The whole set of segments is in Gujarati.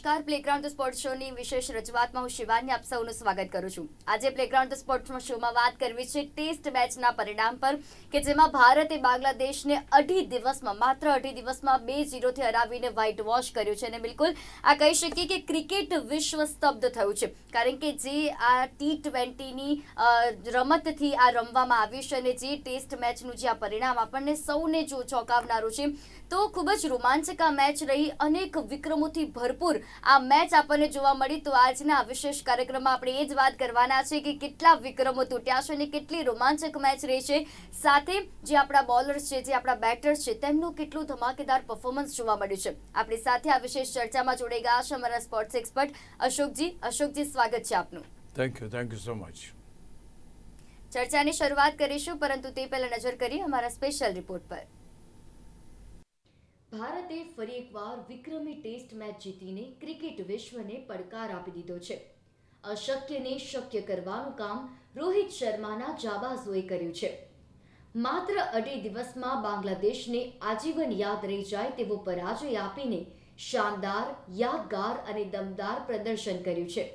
નમસ્કાર. પ્લેગ્રાઉન્ડ સ્પોર્ટ શોની વિશેષ રજૂઆતમાં હું શિવાની આપ સૌનું સ્વાગત કરું છું. આજે પ્લેગ્રાઉન્ડ સ્પોર્ટ શોમાં વાત કરવી છે ટેસ્ટ મેચના પરિણામ પર, કે જેમાં ભારતે બાંગ્લાદેશને અઢી દિવસમાં, માત્ર અઢી દિવસમાં બે જીરોથી હરાવીને વ્હાઇટ વોશ કર્યું છે. અને બિલકુલ આ કહી શકીએ કે ક્રિકેટ વિશ્વ સ્તબ્ધ થયું છે. કારણ કે જે આ ટી ટ્વેન્ટીની રમતથી આ રમવામાં આવ્યું છે અને જે ટેસ્ટ મેચનું જે આ પરિણામ આપણને સૌને જો ચોંકાવનારું છે, તો ખૂબ જ રોમાંચક આ મેચ રહી. અનેક વિક્રમોથી ભરપૂર આ મેચ આપણને જોવા મળી તો આજના વિશેષ કાર્યક્રમમાં આપણે એ જ વાત કરવાના છે કે કેટલા વિક્રમો તૂટ્યા છે અને કેટલી રોમાંચક મેચ રહી છે. સાથે જે આપણા બોલર્સ છે જે આપણા બેટર્સ છે તેમનું કેટલું ધમાકેદાર પરફોર્મન્સ જોવા મળ્યું છે. આપણી સાથે આ વિશેષ ચર્ચામાં જોડાઈ ગયા છે અમારા સ્પોર્ટ્સ એક્સપર્ટ અશોકજી. અશોકજી સ્વાગત છે આપનું. Thank you thank you so much ચર્ચાની શરૂઆત કરીશું પરંતુ તે પહેલા નજર કરીએ અમારા સ્પેશિયલ રિપોર્ટ પર. ભારતે ફરી એકવાર વિક્રમી ટેસ્ટ મેચ જીતીને ક્રિકેટ વિશ્વને પડકાર આપી દીધો છે. અશક્યને શક્ય કરવાનું કામ રોહિત શર્માના જાબાઝોએ કર્યું છે. માત્ર અઢી દિવસમાં બાંગ્લાદેશને આજીવન યાદ રહી જાય તેવો પરાજય આપીને શાનદાર, યાદગાર અને દમદાર પ્રદર્શન કર્યું છે.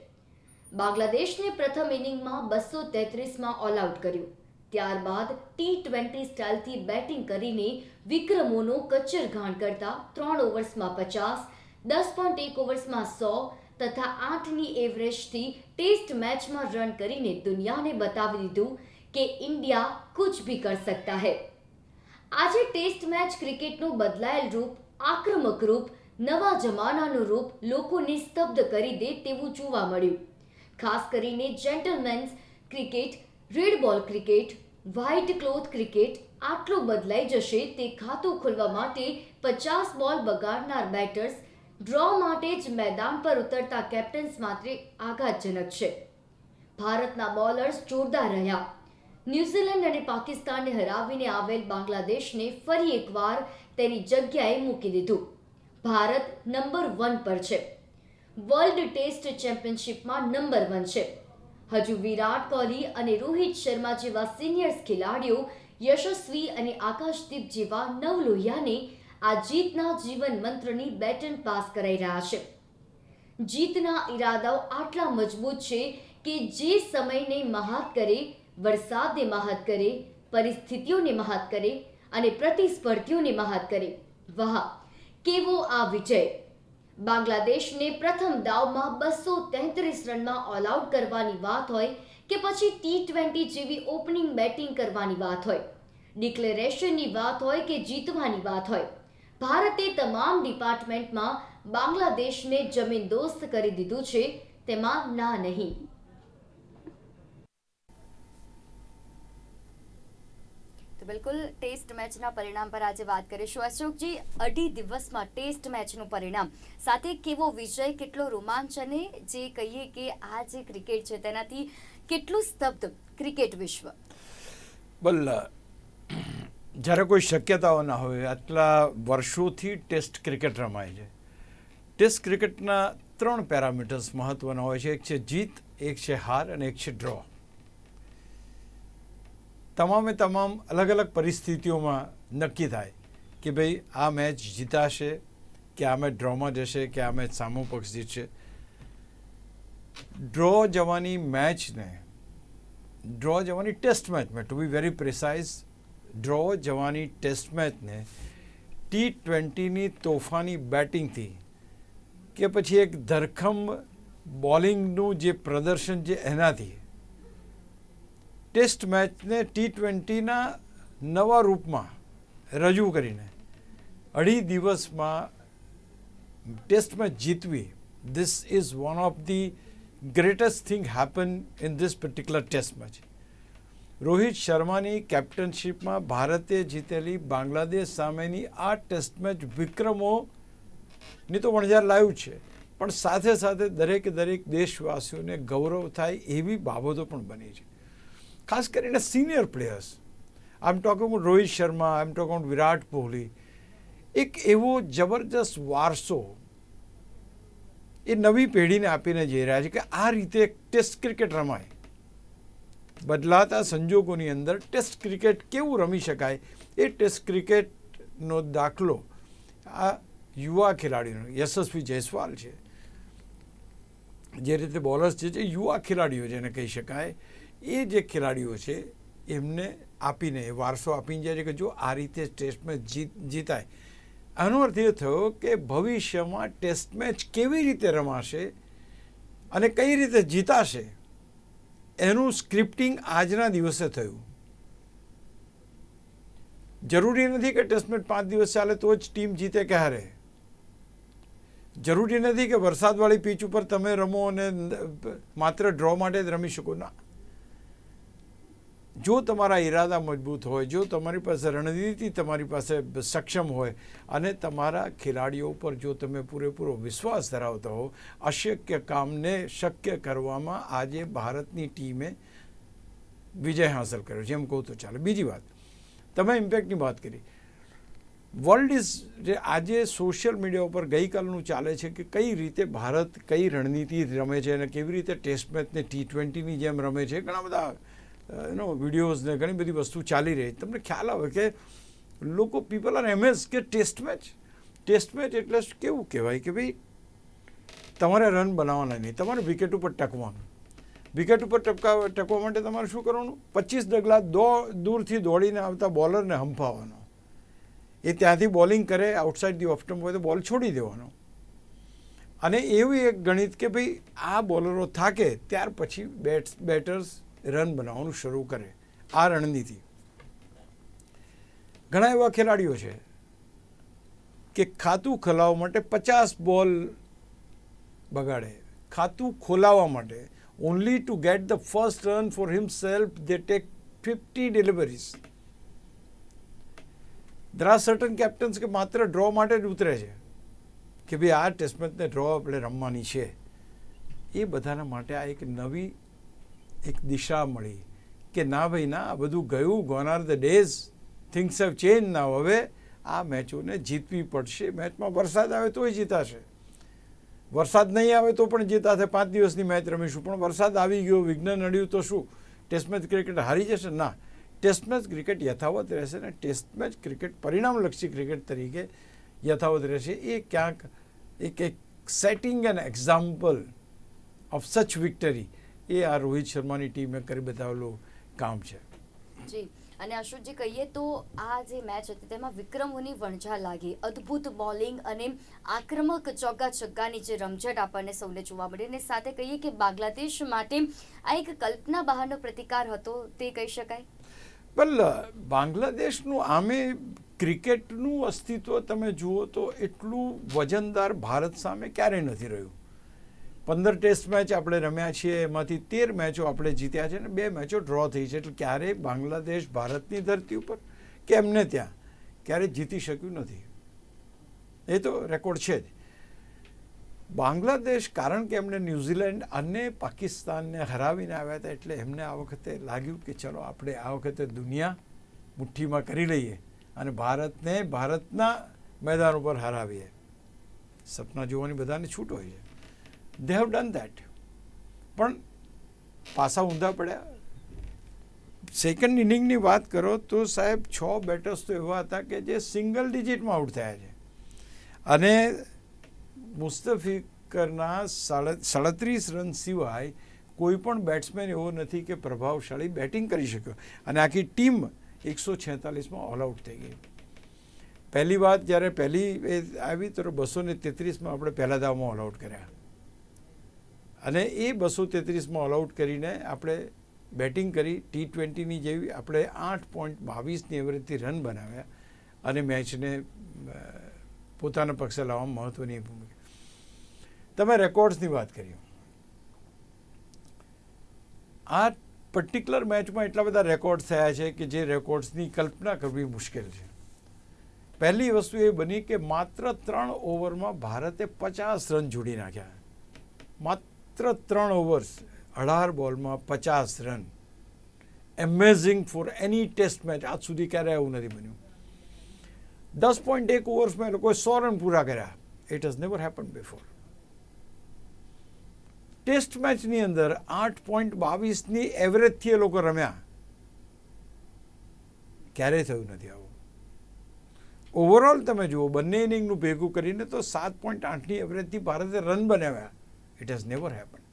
બાંગ્લાદેશને પ્રથમ ઇનિંગમાં બસો તેત્રીસમાં ઓલ આઉટ કર્યું. ત્યારબાદ ટી ટ્વેન્ટી સ્ટાઇલથી બેટિંગ કરીને વિક્રમોનો કચ્છરઘાણ કરતા ત્રણ ઓવર્સમાં પચાસ, દસ પોઈન્ટ એક ઓવર્સમાં સો તથા આઠની એવરેજથી ટેસ્ટ મેચમાં રન કરીને દુનિયાને બતાવી દીધું કે ઇન્ડિયા કુછ ભી કર સકતા હૈ. આજે ટેસ્ટ મેચ ક્રિકેટનું બદલાયેલ રૂપ, આક્રમક રૂપ, નવા જમાનાનું રૂપ લોકોને સ્તબ્ધ કરી દે તેવું જોવા મળ્યું. ખાસ કરીને gentlemen's cricket red ball cricket white cloth cricket આટલું બદલાઈ જશે તે ખાતું ખોલવા માટે પચાસ બોલ બગાડનાર બેટર્સ ડ્રો માટે જ મેદાન પર ઉતરતા કેપ્ટન્સ માટે આઘાતજનક છે. ભારતના બોલર્સ જોરદાર રહ્યા. ન્યૂઝીલેન્ડ અને પાકિસ્તાનને હરાવીને આવેલ બાંગ્લાદેશને ફરી એકવાર તેની જગ્યાએ મૂકી દીધું. ભારત નંબર વન પર છે. વર્લ્ડ ટેસ્ટ ચેમ્પિયનશિપમાં નંબર વન છે. હજુ વિરાટ કોહલી અને રોહિત શર્મા જેવા સિનિયર્સ ખેલાડીઓ યશસ્વી અને આકાશદીપ જેવા નવલોહિયાને આ જીતના જીવન મંત્રની બેટન પાસ કરાઈ રહ્યા છે. જીતના ઈરાદાઓ આટલા મજબૂત છે કે જે સમયને મહાત કરે, વરસાદને મહાત કરે, પરિસ્થિતિઓને મહાત કરે અને પ્રતિસ્પર્ધીઓને મહાત કરે. વાહ! કેવો આ વિજય! બાંગ્લાદેશને પ્રથમ દાવમાં બસો તેત્રીસ રનમાં ઓલ આઉટ કરવાની વાત હોય કે પછી ટી ટ્વેન્ટી જેવી ઓપનિંગ બેટિંગ કરવાની વાત હોય. ડિક્લેરેશનની વાત હોય કે જીતવાની વાત હોય. ભારતે તમામ ડિપાર્ટમેન્ટમાં બાંગ્લાદેશને જમીન દોસ્ત કરી દીધું છે, તેમાં ના નહીં. બિલકુલ ટેસ્ટ મેચના પરિણામ પર આજે વાત કરીશું. અશોકજી, અઢી દિવસમાં ટેસ્ટ મેચનું પરિણામ. સાથે કેવો વિજય, કેટલો રોમાંચ અને જે કહીએ કે આ જે ક્રિકેટ છે તેનાથી કેટલું સ્તબ્ધ ક્રિકેટ વિશ્વ? બલ જ્યારે કોઈ શક્યતાઓ ના હોય, આટલા વર્ષોથી ટેસ્ટ ક્રિકેટ રમાય છે. ટેસ્ટ ક્રિકેટના ત્રણ પેરામીટર્સ મહત્વના હોય છે. એક છે જીત, એક છે હાર અને એક છે ડ્રો. તમામે તમામ અલગ અલગ પરિસ્થિતિઓમાં નક્કી થાય કે ભાઈ આ મેચ જીતાશે, કે આ મેચ ડ્રોમાં જશે, કે આ મેચ સામો પક્ષ જીતશે. ડ્રો જવાની મેચને, ડ્રો જવાની test મેચને to be very precise draw જવાની ટેસ્ટ મેચને ટી ટ્વેન્ટીની તોફાની બેટિંગથી કે પછી એક ધરખમ બોલિંગનું જે પ્રદર્શન છે એનાથી ટેસ્ટ મેચને ટી ટ્વેન્ટીના નવા રૂપમાં રજૂ કરીને અઢી દિવસમાં test match જીતવી. This is one of the greatest thing happen in this particular test match Rohit શર્માની કેપ્ટનશીપમાં ભારતે જીતેલી બાંગ્લાદેશ સામેની આ ટેસ્ટ મેચ વિક્રમોની તો વણઝાર લાવ્યું છે. પણ સાથે સાથે દરેકે દરેક દેશવાસીઓને ગૌરવ થાય એવી બાબતો પણ બની છે. ખાસ કરીને senior players I am talking about Rohit Sharma I am talking about Virat Kohli. એક એવો જબરજસ્ત વારસો એ નવી પેઢીને આપીને જઈ રહ્યા છે કે આ રીતે ટેસ્ટ ક્રિકેટ રમાય. બદલાતા સંજોગોની અંદર ટેસ્ટ ક્રિકેટ કેવું રમી શકાય? એ ટેસ્ટ ક્રિકેટનો દાખલો આ યુવા ખેલાડીનો, યશસ્વી જયસ્વાલ છે. જે રીતે બોલર્સ જે છે, યુવા ખેલાડીઓ જેને કહી શકાય એ જે ખેલાડીઓ છે, એમને આપીને, વારસો આપીને જાય છે કે જો આ રીતે ટેસ્ટ મેચ જીત, જીતાય. આનો અર્થ એ થયો કે ભવિષ્યમાં ટેસ્ટ મેચ કેવી રીતે રમાશે અને કઈ રીતે જીતાશે, એનું સ્ક્રિપ્ટિંગ આજના દિવસે થયું. જરૂરી નથી કે ટેસ્ટ મેચ પાંચ દિવસ ચાલે તો જ ટીમ જીતે કે હારે. જરૂરી નથી કે વરસાદવાળી પીચ ઉપર તમે રમો અને માત્ર ડ્રો માટે જ રમી શકો. ના. જો તમારા ઈરાદા મજબૂત હોય, જો તમારી પાસે રણનીતિ તમારી પાસે સક્ષમ હોય અને તમારા ખેલાડીઓ ઉપર જો તમે પૂરેપૂરો વિશ્વાસ ધરાવતા હો, અશક્ય કામને શક્ય કરવામાં આજે ભારતની ટીમે વિજય હાંસલ કર્યો જેમ કહું તો ચાલે. બીજી વાત, તમે ઇમ્પેક્ટની વાત કરી. વર્લ્ડ ઇઝ જે આજે સોશિયલ મીડિયા ઉપર ગઈકાલનું ચાલે છે કે કઈ રીતે ભારત કઈ રણનીતિ રમે છે અને કેવી રીતે ટેસ્ટ મેચને ટી ટ્વેન્ટીની જેમ રમે છે. ઘણા બધા એનો વિડીયોઝ ને ઘણી બધી વસ્તુ ચાલી રહી. તમને ખ્યાલ આવે કે લોકો પીપલ આર એમએસ કે ટેસ્ટ મેચ ટેસ્ટ મેચ એટલે કેવું કહેવાય કે ભાઈ, તમારે રન બનાવવાના નહીં, તમારે વિકેટ ઉપર ટકવાનું. વિકેટ ઉપર ટપકા, ટકવા માટે તમારે શું કરવાનું? પચીસ ડગલા દો, દૂરથી દોડીને આવતા બોલરને હંફાવવાનો. એ ત્યાંથી બોલિંગ કરે આઉટસાઇડ ધી ઓફ હોય તો બોલ છોડી દેવાનો. અને એવું એક ગણિત કે ભાઈ, આ બોલરો થાકે, ત્યાર પછી બેટ્સ બેટર્સ રન બનાવવાનું શરૂ કરે. આ રણનીતિ. ઘણા એવા ખેલાડીઓ છે કે ખાતું ખોલાવવા માટે પચાસ બોલ બગાડે. ખાતું ખોલાવવા માટે only to get the first run for himself they take fifty deliveries there are certain captains કે માત્ર ડ્રો માટે જ ઉતરે છે કે ભાઈ આ ટેસ્ટ મેચને ડ્રો આપણે રમવાની છે. એ બધાના માટે આ એક નવી એક દિશા મળી કે ના ભાઈ, ના, આ બધું ગયું gone are the days things have change ના હવે આ મેચોને જીતવી પડશે. મેચમાં વરસાદ આવે તોય જીતાશે. વરસાદ નહીં આવે તો પણ જીતાશે પાંચ દિવસની મેચ રમીશું. પણ વરસાદ આવી ગયો, વિઘ્ન નડ્યું તો શું? ટેસ્ટ મેચ ક્રિકેટ હારી જશે? ના. ટેસ્ટ મેચ ક્રિકેટ યથાવત રહેશે ને ટેસ્ટ મેચ ક્રિકેટ પરિણામલક્ષી ક્રિકેટ તરીકે યથાવત રહેશે. એ ક્યાંક એક એક setting an example of such victory એ આ રોહિત શર્માની ટીમે કરી બતાવેલું કામ છે. જી અને અશોકજી કહીએ તો આ જે મેચ હતી તેમાં વિક્રમોની વણઝા લાગી. અદ્ભુત બોલિંગ અને આક્રમક ચોગ્ગા છગ્ગાની જે રમઝટ આપણને સૌને જોવા મળી અને સાથે કહીએ કે બાંગ્લાદેશ માટે આ એક કલ્પના બહારનો પ્રતિકાર હતો તે કહી શકાય? બલ બાંગ્લાદેશનું આમે ક્રિકેટનું અસ્તિત્વ તમે જુઓ તો એટલું વજનદાર ભારત સામે ક્યારેય નથી રહ્યું. પંદર ટેસ્ટ મેચ આપણે રમ્યા છીએ, એમાંથી તેર મેચો આપણે જીત્યા છે અને બે મેચો ડ્રો થઈ છે. એટલે ક્યારેય બાંગ્લાદેશ ભારતની ધરતી ઉપર કે એમને ત્યાં? ક્યારેય જીતી શક્યું નથી. એ તો રેકોર્ડ છે જ. બાંગ્લાદેશ, કારણ કે એમણે ન્યૂઝીલેન્ડ અને પાકિસ્તાનને હરાવીને આવ્યા હતા, એટલે એમને આ વખતે લાગ્યું કે ચલો આપણે આ વખતે દુનિયા મુઠ્ઠીમાં કરી લઈએ અને ભારતને ભારતના મેદાન ઉપર હરાવીએ. સપના જોવાની બધાને છૂટ હોય છે. દે હેવ ડન દેટ પણ પાસા ઊંધા પડ્યા. સેકન્ડ ઇનિંગની વાત કરો તો સાહેબ છ બેટર્સ તો એવા હતા કે જે સિંગલ ડિજિટમાં આઉટ થયા છે. અને મુસ્તફિકરના સાડત્રીસ રન સિવાય કોઈ પણ બેટ્સમેન એવો નથી કે પ્રભાવશાળી બેટિંગ કરી શક્યો. અને આખી ટીમ એકસો છેતાલીસમાં ઓલ આઉટ થઈ ગઈ. પહેલી વાત જ્યારે પહેલી આવી તો બસો ને તેત્રીસમાં આપણે પહેલા દાવમાં ઓલ આઉટ કર્યા. અને એ બસો તેત્રીસમાં ઓલ આઉટ કરીને આપણે બેટિંગ કરી ટી ટ્વેન્ટીની જેવી આપણે આઠ પોઈન્ટ બાવીસની એવરેજથી રન બનાવ્યા અને મેચને પોતાના પક્ષે લાવવામાં મહત્ત્વની ભૂમિકા. તમે રેકોર્ડ્સની વાત કરી. આ પર્ટિક્યુલર મેચમાં એટલા બધા રેકોર્ડ્સ થયા છે કે જે રેકોર્ડ્સની કલ્પના કરવી મુશ્કેલ છે. પહેલી વસ્તુ એ બની કે માત્ર ત્રણ ઓવરમાં ભારતે પચાસ રન જોડી નાખ્યા. માત્ર ત્રણ ઓવર્સ અઢાર બોલમાં પચાસ run amazing for any test match આજ સુધી ક્યારેય એવું નથી બન્યું. દસ પોઈન્ટ એક ઓવર્સમાં એ લોકોએ સો રન પૂરા કર્યા. It has never happen before test મેચની અંદર આઠ પોઈન્ટ બાવીસની એવરેજથી એ લોકો રમ્યા. ક્યારેય થયું નથી આવું. ઓવરઓલ તમે જુઓ, બંને ઇનિંગનું ભેગું કરીને તો સાત પોઈન્ટ આઠની એવરેજથી ભારતે રન બનાવ્યા. ઇટ હેઝ નેવર હેપન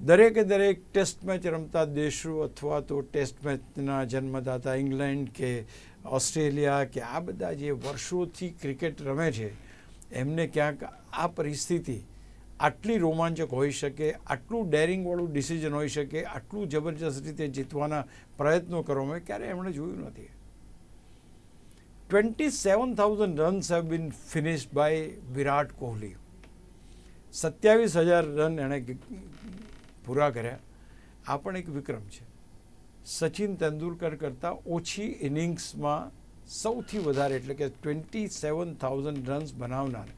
દરેકે દરેક ટેસ્ટ મેચ રમતા દેશો અથવા તો ટેસ્ટ મેચના જન્મદાતા ઇંગ્લેન્ડ કે ઓસ્ટ્રેલિયા કે આ બધા જે વર્ષોથી ક્રિકેટ રમે છે, એમને ક્યાંક આ પરિસ્થિતિ આટલી રોમાંચક હોઈ શકે, આટલું ડેરિંગવાળું ડિસિઝન હોઈ શકે, આટલું જબરજસ્ત રીતે જીતવાના પ્રયત્નો કરવામાં ક્યારે એમણે જોયું નથી. Twenty seven thousand runs have been finished by Virat Kohli. સત્યાવીસ હજાર રન એણે પૂરા કર્યા. આ પણ એક વિક્રમ છે. સચિન તેંડુલકર કરતાં ઓછી ઇનિંગ્સમાં સૌથી વધારે, એટલે કે ટ્વેન્ટી સેવન થાઉઝન્ડ રન્સ બનાવનાર,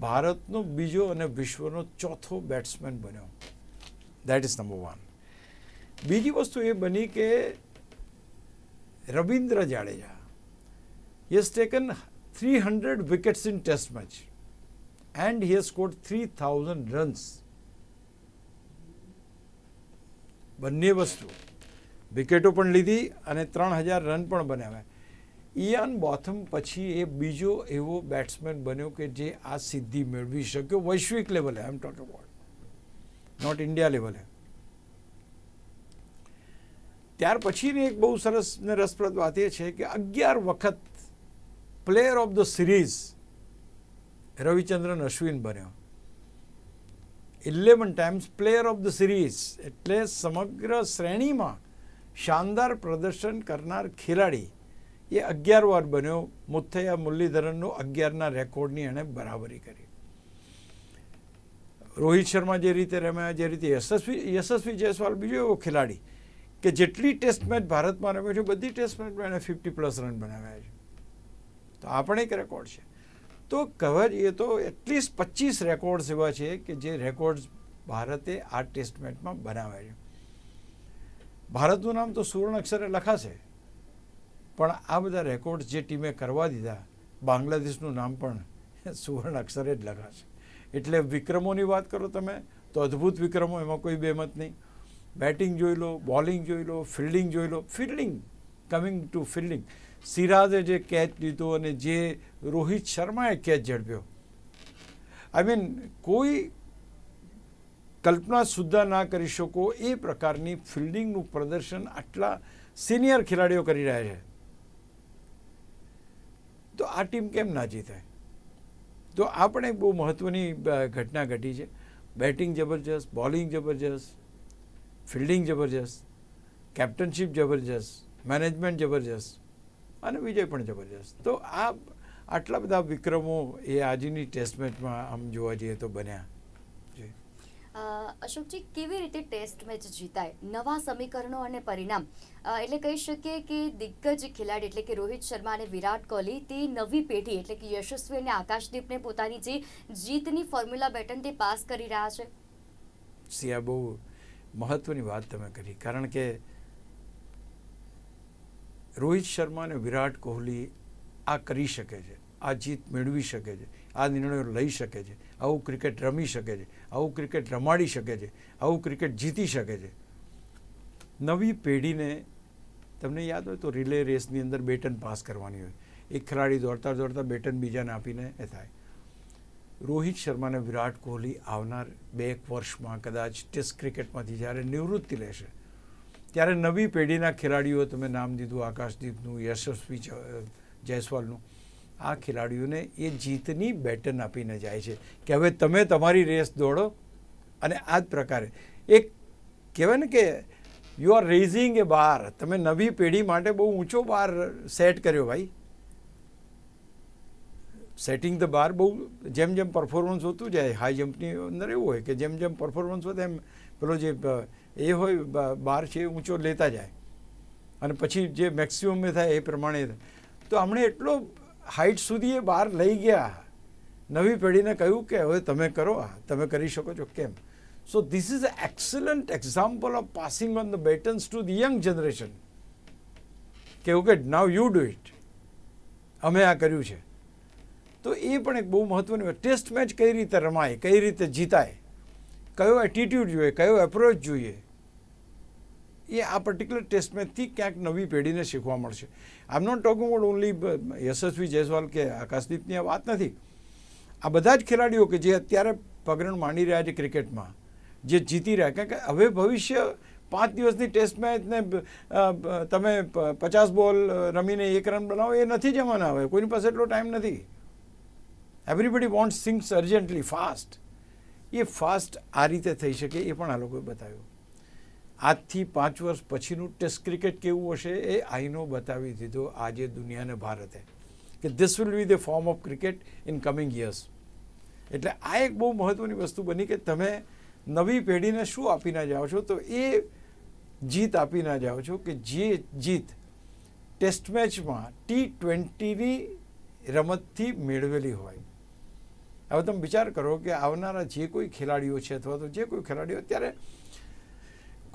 ભારતનો બીજો અને વિશ્વનો ચોથો બેટ્સમેન બન્યો. દેટ ઇઝ નંબર વન બીજી વસ્તુ એ બની કે Ravindra Jadeja, he has taken 300 wickets in test match. And he has scored 3000 runs. બંને વસ્તુ વિકેટો પણ લીધી અને ત્રણ હજાર રન પણ બનાવ્યા. ઇયાન બોથમ પછી એ બીજો એવો બેટ્સમેન બન્યો કે જે આ સિદ્ધિ મેળવી શક્યો વૈશ્વિક લેવલે I am talk about not India લેવલે ત્યાર પછીની એક બહુ સરસ ને રસપ્રદ વાત એ છે કે અગિયાર વખત player of the series Ravichandran Ashwin બન્યો. Eleven times player of the series એટલે સમગ્ર શ્રેણીમાં શાનદાર પ્રદર્શન કરનાર ખેલાડી એ અગિયાર વાર બન્યો. મુથૈયા મુરલીધરનનો અગિયારના રેકોર્ડની એણે બરાબરી કરી. રોહિત શર્મા જે રીતે રમ્યા, જે રીતે યશસ્વી યશસ્વી જયસ્વાલ બીજો એવો ખેલાડી કે જેટલી ટેસ્ટ મેચ ભારતમાં રમ્યો છે, બધી ટેસ્ટ મેચમાં એણે ફિફ્ટી પ્લસ રન બનાવ્યા છે. તો આ પણ એક રેકોર્ડ છે. તો કહેવા જઈએ તો એટલીસ્ટ પચીસ રેકોર્ડ્સ એવા છે કે જે રેકોર્ડ્સ ભારતે આ ટેસ્ટ મેચમાં બનાવ્યા છે. ભારતનું નામ તો સુવર્ણ અક્ષરે લખાશે. પણ આ બધા રેકોર્ડ્સ જે ટીમે કરવા દીધા, બાંગ્લાદેશનું નામ પણ સુવર્ણ અક્ષરે જ લખાશે. એટલે વિક્રમોની વાત કરો તમે, તો અદ્ભુત વિક્રમો, એમાં કોઈ બેમત નહીં. બેટિંગ જોઈ લો બોલિંગ જોઈ લો ફિલ્ડિંગ જોઈ લો ફિલ્ડિંગ કમિંગ ટુ ફિલ્ડિંગ સિરાજે જે કેચ લીધો અને જે રોહિત શર્માએ કેચ ઝડપ્યો. આઈ મીન કોઈ કલ્પના સુદ્ધા ના કરી શકો, એ પ્રકારની ફિલ્ડિંગનું પ્રદર્શન આટલા સિનિયર ખેલાડીઓ કરી રહ્યા છે. તો આ ટીમ કેમ ના જીતે તો આ પણ એક બહુ મહત્ત્વની ઘટના ઘટી છે. બેટિંગ જબરજસ્ત, બોલિંગ જબરજસ્ત, ફિલ્ડિંગ જબરજસ્ત, કેપ્ટનશીપ જબરજસ્ત મેનેજમેન્ટ જબરજસ્ત અને વિજય પણ જબરજસ્ત. તો આ આટલા બધા વિક્રમો એ આજની ટેસ્ટ મેચમાં આમ જોવા જઈએ તો બન્યા. અશોકજી કેવી રીતે ટેસ્ટ મેચ જીતાય? નવા સમીકરણો અને પરિણામ. એટલે કહી શકીએ કે દિગ્ગજ ખેલાડી એટલે કે રોહિત શર્મા અને વિરાટ કોહલી તે નવી પેઢી એટલે કે યશસ્વી અને આકાશદીપને પોતાની જે જીતની ફોર્મ્યુલા બેટન તે પાસ કરી રહ્યા છે. સિયા બહુ મહત્ત્વની વાત તમે કરી. કારણ કે રોહિત શર્મા અને વિરાટ કોહલી આ કરી શકે છે, આ જીત મેળવી શકે છે, આ નિર્ણયો લઈ શકે છે, આવું ક્રિકેટ રમી શકે છે, આવું ક્રિકેટ રમાડી શકે છે, આવું ક્રિકેટ જીતી શકે છે. નવી પેઢીને તમને યાદ હોય તો રિલે રેસની અંદર બેટન પાસ કરવાની હોય. એક ખેલાડી દોડતા દોડતા બેટન બીજાને આપીને એ થાય. રોહિત શર્મા અને વિરાટ કોહલી આવનાર બે એક વર્ષમાં કદાચ ટેસ્ટ ક્રિકેટમાંથી જ્યારે નિવૃત્તિ લેશે ત્યારે નવી પેઢીના ખેલાડીઓ, તમે નામ દીધું, આકાશદીપનું, યશસ્વી જયસ્વાલનું, આ ખેલાડીઓને એ જીતની બેટન આપીને જાય છે કે હવે તમે તમારી રેસ દોડો. અને આ જ પ્રકારે. એક કહેવાય ને કે you are raising a bar તમે નવી પેઢી માટે બહુ ઊંચો બાર સેટ કર્યો ભાઈ. સેટિંગ ધ બાર બહુ, જેમ જેમ પરફોર્મન્સ હોતું જાય હાઈ જમ્પની અંદર એવું હોય કે જેમ જેમ પરફોર્મન્સ વધે એમ, પેલો જે એ હોય બાર છે ઊંચો લેતા જાય. અને પછી જે મેક્સિમમ થાય એ પ્રમાણે તો હમણે એટલો હાઈટ સુધી એ બહાર લઈ ગયા. નવી પેઢીને કહ્યું કે, હવે તમે કરો આ, તમે કરી શકો છો. કેમ? So this is a excellent example of passing on the batons to the young generation કે okay now you do it અમે આ કર્યું છે. તો એ પણ એક બહુ મહત્ત્વની ટેસ્ટ મેચ કઈ રીતે રમાય, કઈ રીતે જીતાય? કયો એટીટ્યૂડ જોઈએ, કયો એપ્રોચ જોઈએ? એ આ પર્ટિક્યુલર ટેસ્ટમેચથી ક્યાંક નવી પેઢીને શીખવા મળશે. I am not talking about only Yashasvi Jaiswal કે આકાશદીપની આ વાત નથી. આ બધા જ ખેલાડીઓ કે જે અત્યારે પગરણ માંડી રહ્યા છે ક્રિકેટમાં, જે જીતી રહ્યા કારણ કે હવે ભવિષ્ય પાંચ દિવસની ટેસ્ટ મેચને તમે પચાસ બોલ રમીને એક રન બનાવો, એ નથી જવાના હવે. કોઈની પાસે એટલો ટાઈમ નથી. Everybody wants things urgently fast એ ફાસ્ટ આ રીતે થઈ શકે, એ પણ આ લોકોએ બતાવ્યું. આજથી પાંચ વર્ષ પછીનું ટેસ્ટ ક્રિકેટ કેવું હશે એ આઈનો બતાવી દીધો આજે દુનિયાને ભારતે કે this will be the form of cricket in coming years એટલે આ એક બહુ મહત્ત્વની વસ્તુ બની કે તમે નવી પેઢીને શું આપીને જાઓ છો? તો એ જીત આપીને જાઓ છો કે જે જીત ટેસ્ટ મેચમાં ટી ટ્વેન્ટીની રમતથી મેળવેલી હોય. હવે તમે વિચાર કરો કે આવનારા જે કોઈ ખેલાડીઓ છે અથવા તો જે કોઈ ખેલાડીઓ અત્યારે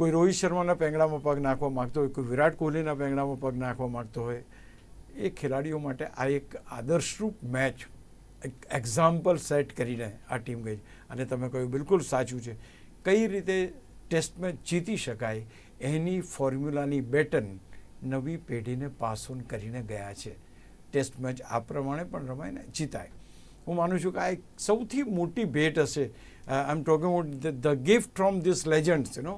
કોઈ રોહિત શર્માના પેંગડામાં પગ નાખવા માગતો હોય, કોઈ વિરાટ કોહલીના પેંગડામાં પગ નાખવા માગતો હોય, એ ખેલાડીઓ માટે આ એક આદર્શરૂપ મેચ એક એક્ઝામ્પલ સેટ કરીને આ ટીમ ગઈ અને તમે કહ્યું બિલકુલ સાચું છે. કઈ રીતે ટેસ્ટ મેચ જીતી શકાય, એની ફોર્મ્યુલાની બેટન નવી પેઢીને પાસ ઓન કરીને ગયા છે. ટેસ્ટ મેચ આ પ્રમાણે પણ રમાયને જીતાય. હું માનું છું કે આ એક સૌથી મોટી ભેટ હશે. I am talking about the gift from this legends you know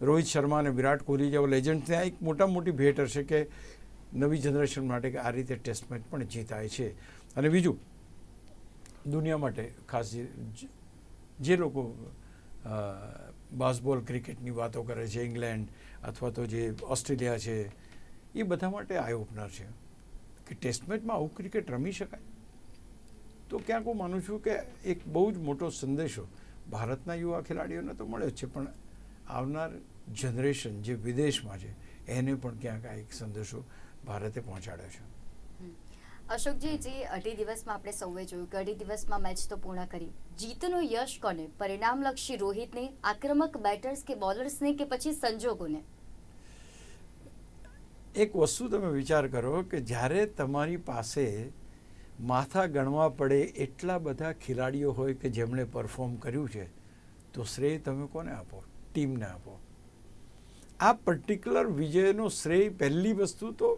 Rohit Sharma અને વિરાટ કોહલી જેવા લેજન્ડ ત્યાં એક મોટા મોટી ભેટ હશે કે નવી જનરેશન માટે કે આ રીતે ટેસ્ટ મેચ પણ જીતાય છે. અને બીજું, દુનિયા માટે ખાસ જે લોકો બાસબોલ ક્રિકેટની વાતો કરે છે ઇંગ્લેન્ડ અથવા તો જે ઓસ્ટ્રેલિયા છે, એ બધા માટે આઈ ઓપનર છે. કે ટેસ્ટ મેચમાં આવું ક્રિકેટ રમી શકાય? તો ક્યાંક હું માનું છું કે એક બહુ જ મોટો સંદેશો ભારતના યુવા ખેલાડીઓને તો મળ્યો છે, પણ આવનાર જનરેશન જે વિદેશમાં છે એને પણ ક્યાંક આ એક સંદેશો ભારતે પહોંચાડ્યો છે. અશોકજી જે અઢી દિવસમાં આપણે સૌએ જોયું કે અઢી દિવસમાં મેચ તો પૂર્ણ કરી. જીતનો યશ કોને? પરિણામલક્ષી રોહિતને આક્રમક બેટર્સ કે બોલર્સને કે પછી સંજોગોને? એક વસ્તુ તમે વિચાર કરો કે જ્યારે તમારી પાસે માથા ગણવા પડે એટલા બધા ખેલાડીઓ હોય કે જેમણે પરફોર્મ કર્યું છે તો શ્રેય તમે કોને આપો? ટીમને આપો. આ પર્ટિક્યુલર વિજયનો શ્રેય પહેલી વસ્તુ તો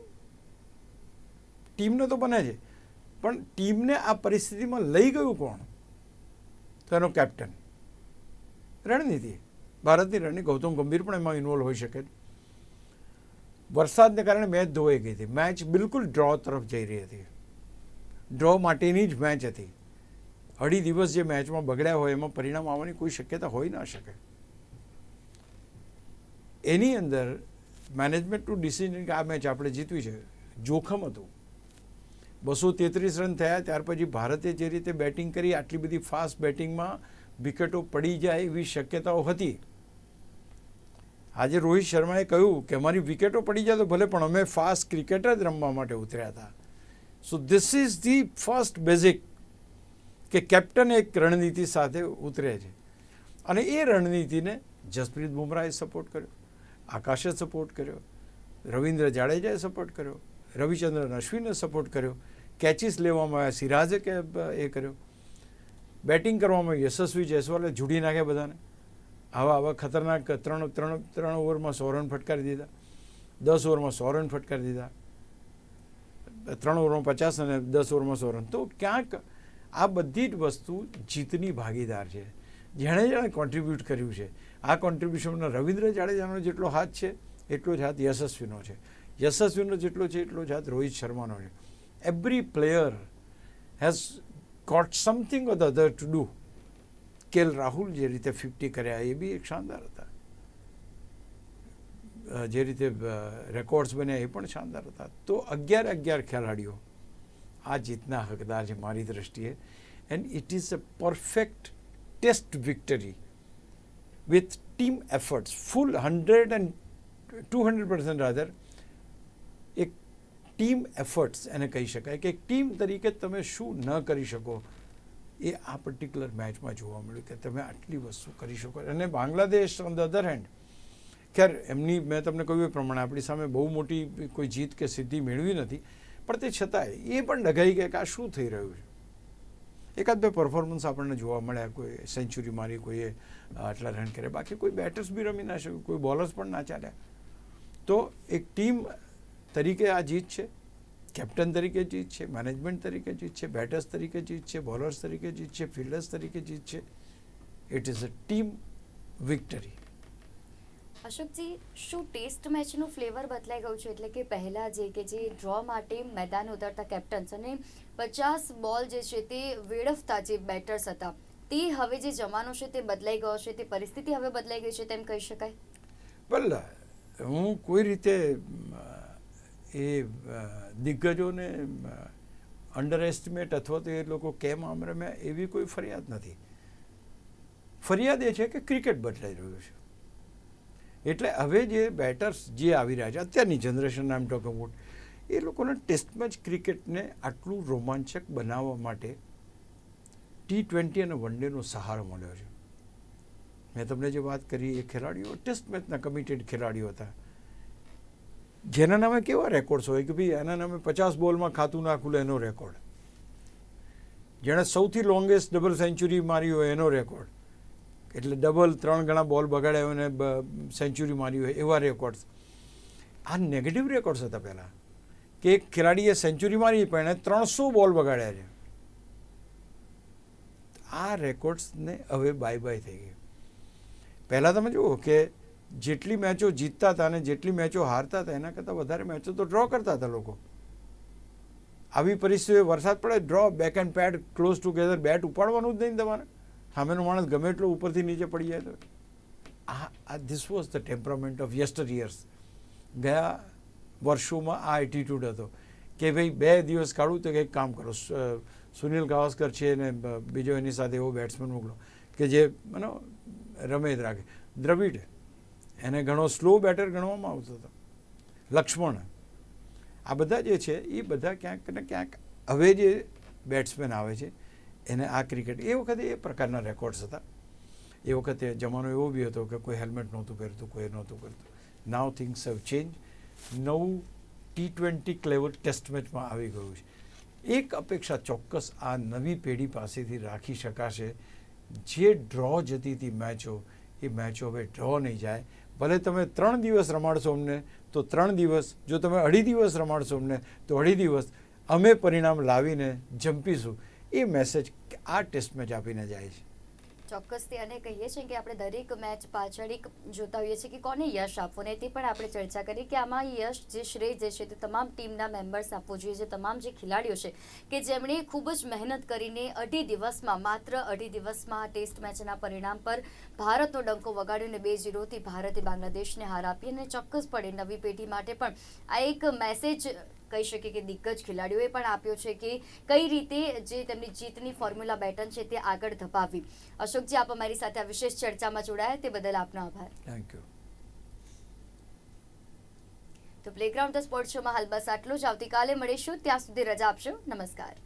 ટીમને તો બને છે. પણ ટીમને આ પરિસ્થિતિમાં લઈ ગયું કોણ? તો એનો કેપ્ટન રણનીતિ. ભારતની રણનીતિ ગૌતમ ગંભીર પણ એમાં ઇન્વોલ્વ હોઈ શકે વરસાદને કારણે મેચ ધોવાઈ ગઈ હતી. મેચ બિલકુલ ડ્રો તરફ જઈ રહી હતી. ડ્રો માટેની જ મેચ હતી. અઢી દિવસ જે મેચમાં બગડ્યા હોય એમાં પરિણામ આવવાની કોઈ શક્યતા હોઈ ના શકે. એની અંદર મેનેજમેન્ટનું ડિસિઝન કે આ મેચ આપણે જીતવી છે, જોખમ હતું. બસો તેત્રીસ રન થયા, ત્યાર પછી ભારતે જે રીતે બેટિંગ કરી, આટલી બધી ફાસ્ટ બેટિંગમાં વિકેટો પડી જાય એવી શક્યતાઓ હતી. આજે રોહિત શર્માએ કહ્યું કે અમારી વિકેટો પડી જાય તો ભલે, પણ અમે ફાસ્ટ ક્રિકેટ જ રમવા માટે ઉતર્યા હતા. So this is the first basic કે કેપ્ટન એક રણનીતિ સાથે ઉતરે છે. અને એ રણનીતિને જસપ્રીત બુમરાહે સપોર્ટ કર્યો. આકાશે સપોર્ટ કર્યો. રવિન્દ્ર જાડેજાએ સપોર્ટ કર્યો. રવિચંદ્રન અશ્વિને સપોર્ટ કર્યો. કેચીસ લેવામાં આવ્યા, સિરાજે કે એ કર્યો. બેટિંગ કરવામાં યશસ્વી જયસ્વાલે જુડી નાખ્યા બધાને. આવા આવા ખતરનાક ત્રણ ત્રણ ત્રણ ઓવરમાં સો રન ફટકારી દીધા. દસ ઓવરમાં સો રન ફટકારી દીધા. ત્રણ ઓવરમાં પચાસ અને દસ ઓવરમાં સો રન તો ક્યાંક આ બધી જ વસ્તુ જીતની ભાગીદાર છે. જેણે જેણે કોન્ટ્રીબ્યુટ કર્યું છે. આ કોન્ટ્રીબ્યુશનમાં રવિન્દ્ર જાડેજાનો જેટલો હાથ છે, એટલો જ હાથ યશસ્વીનો છે. યશસ્વીનો જેટલો છે, એટલો જ હાથ રોહિત શર્માનો છે. Every player has got something or the other to do KL Rahul જે રીતે ફિફ્ટી કર્યા, એ બી એક શાનદાર હતા. જે રીતે રેકોર્ડ્સ બન્યા, એ પણ શાનદાર હતા. તો અગિયાર અગિયાર ખેલાડીઓ આ જીતના હકદાર છે મારી દ્રષ્ટિએ. And it is a perfect test victory with team efforts, full hundred and two percent rather, એક ટીમ એફર્ટ્સ એને કહી શકાય કે એક ટીમ તરીકે તમે શું ન કરી શકો એ આ પર્ટિક્યુલર મેચમાં જોવા મળ્યું કે તમે આટલી વસ્તુ કરી શકો. અને Bangladesh on the other hand ખેર એમની મેં તમને કહ્યું એ પ્રમાણે આપણી સામે બહુ મોટી કોઈ જીત કે સિદ્ધિ મેળવી નથી પણ તે છતાંય એ પણ ડઘાઈ ગયા કે આ શું થઈ રહ્યું છે? એકાદ બે પરફોર્મન્સ આપણને જોવા મળ્યા, કોઈ સેન્ચુરી મારી, કોઈએ આટલા રન કર્યા. બાકી કોઈ બેટર્સ બી રમી ના શકે કોઈ બોલર્સ પણ ના ચાલ્યા. તો એક ટીમ તરીકે આ જીત છે કેપ્ટન તરીકે જીત છે મેનેજમેન્ટ તરીકે જીત છે બેટર્સ તરીકે જીત છે બોલર્સ તરીકે જીત છે ફિલ્ડર્સ તરીકે જીત છે. It is a team victory Ashokji, શું ટેસ્ટ મેચનું ફ્લેવર બદલાઈ ગયું છે? એટલે કે પહેલાં જે કે જે ડ્રો માટે મેદાન ઉતરતા કેપ્ટન્સ અને પચાસ બોલ જે છે તે વેડફતા જે બેટર્સ હતા, તે હવે જે જમાનો છે તે બદલાઈ ગયો છે, તે પરિસ્થિતિ હવે બદલાઈ ગઈ છે તેમ કહી શકાય? ભલે હું કોઈ રીતે, એ દિગ્ગજોને અંડર એસ્ટિમેટ અથવા તો એ લોકો કેમ આમ રમ્યા એવી કોઈ ફરિયાદ નથી. ફરિયાદ એ છે કે ક્રિકેટ બદલાઈ રહ્યું છે. એટલે હવે જે બેટર્સ જે આવી રહ્યા છે, અત્યારની જનરેશન આમ ટોક અબાઉટ એ લોકોને ટેસ્ટ મેચ ક્રિકેટને આટલું રોમાંચક બનાવવા માટે ટી ટ્વેન્ટી અને વન ડેનો સહારો મળ્યો છે. મેં તમને જે વાત કરી, એ ખેલાડીઓ ટેસ્ટ મેચના કમિટેડ ખેલાડીઓ હતા. જેના નામે કેવા રેકોર્ડ્સ હોય કે ભાઈ એના નામે પચાસ બોલમાં ખાતું ના એનો રેકોર્ડ જેણે સૌથી લોંગેસ્ટ ડબલ સેન્ચુરી મારી હોય એનો રેકોર્ડ એટલે ડબલ ત્રણ ગણા બોલ બગાડ્યા અને સેન્ચુરી મારી હોય એવા રેકોર્ડ્સ આ નેગેટિવ રેકોર્ડ્સ હતા પહેલાં. કે એક ખેલાડીએ સેન્ચુરી મારી પણ એણે ત્રણસો બોલ બગાડ્યા છે. આ રેકોર્ડ્સને હવે બાય બાય થઈ ગઈ. પહેલાં તમે જુઓ કે જેટલી મેચો જીતતા હતા અને જેટલી મેચો હારતા હતા, એના કરતાં વધારે મેચો તો ડ્રો કરતા હતા લોકો. આવી પરિસ્થિતિઓ વરસાદ પડે draw back and pad close together bat ઉપાડવાનું જ નહીં તમારે. સામેનો માણસ ગમે એટલો ઉપરથી નીચે પડી જાય તો. આ this was the temperament of yesteryears ગયા વર્ષોમાં આ એટીટ્યૂડ હતો કે ભાઈ બે દિવસ કાઢું તો કંઈક કામ કરો. સુનિલ ગાવસ્કર છે ને બીજો એની સાથે એવો બેટ્સમેન મોકલો કે જે મને રમે જ રાખે. દ્રવિડ, એને ઘણો સ્લો બેટર ગણવામાં આવતો હતો. લક્ષ્મણ, આ બધા જે છે એ બધા ક્યાંક ને ક્યાંક હવે જે બેટ્સમેન આવે છે એને આ ક્રિકેટ, એ વખતે એ પ્રકારના રેકોર્ડ્સ હતા. એ વખતે જમાનો એવો બી હતો કે કોઈ હેલ્મેટ નહોતું પહેરતું, કોઈ નહોતું કરતું નાવ થિંગ્સ હેવ ચેન્જ નવું ટી ટ્વેન્ટી ક્લેવર ટેસ્ટ મેચમાં આવી ગયું છે. એક અપેક્ષા ચોક્કસ આ નવી પેઢી પાસેથી રાખી શકાશે. જે ડ્રો જતી હતી મેચો એ મેચો હવે ડ્રો નહીં જાય. ભલે તમે ત્રણ દિવસ રમાડશો અમને, તો ત્રણ દિવસ. જો તમે અઢી દિવસ રમાડશો અમને, તો અઢી દિવસ. અમે પરિણામ લાવીને જંપીશું. એ મેસેજ આ ટેસ્ટ મેચ આપીને જાય છે. ચોક્કસથી અને કહીએ છીએ કે આપણે દરેક મેચ પાછળ એક જોતા હોઈએ છીએ કે કોને યશ આપવો ને તે પણ આપણે ચર્ચા કરી કે આમાં યશ જે શ્રેય જે છે તે તમામ ટીમના મેમ્બર્સ આપવું જોઈએ, જે તમામ જે ખેલાડીઓ છે કે જેમણે ખૂબ જ મહેનત કરીને અઢી દિવસમાં, માત્ર અઢી દિવસમાં ટેસ્ટ મેચના પરિણામ પર ભારતનો ડંકો વગાડ્યો અને બે જીરોથી ભારતે બાંગ્લાદેશને હાર આપી અને ચોક્કસપણે નવી પેઢી માટે પણ આ એક મેસેજ કહી શકીએ કે દિગ્ગજ ખેલાડીઓએ પણ આપ્યો છે કે કઈ રીતે જે તેમની જીતની ફોર્મ્યુલા બેટન છે તે આગળ ધપાવવી. અશોકજી આપ અમારી સાથે આ વિશેષ ચર્ચામાં જોડાયા તે બદલ આપનો આભાર. થેન્ક યુ તો પ્લેગ્રાઉન્ડ ધ સ્પોર્ટ શોમાં હાલ બસ આટલું જ. આવતીકાલે મળીશું. ત્યાં સુધી રજા આપશો. નમસ્કાર.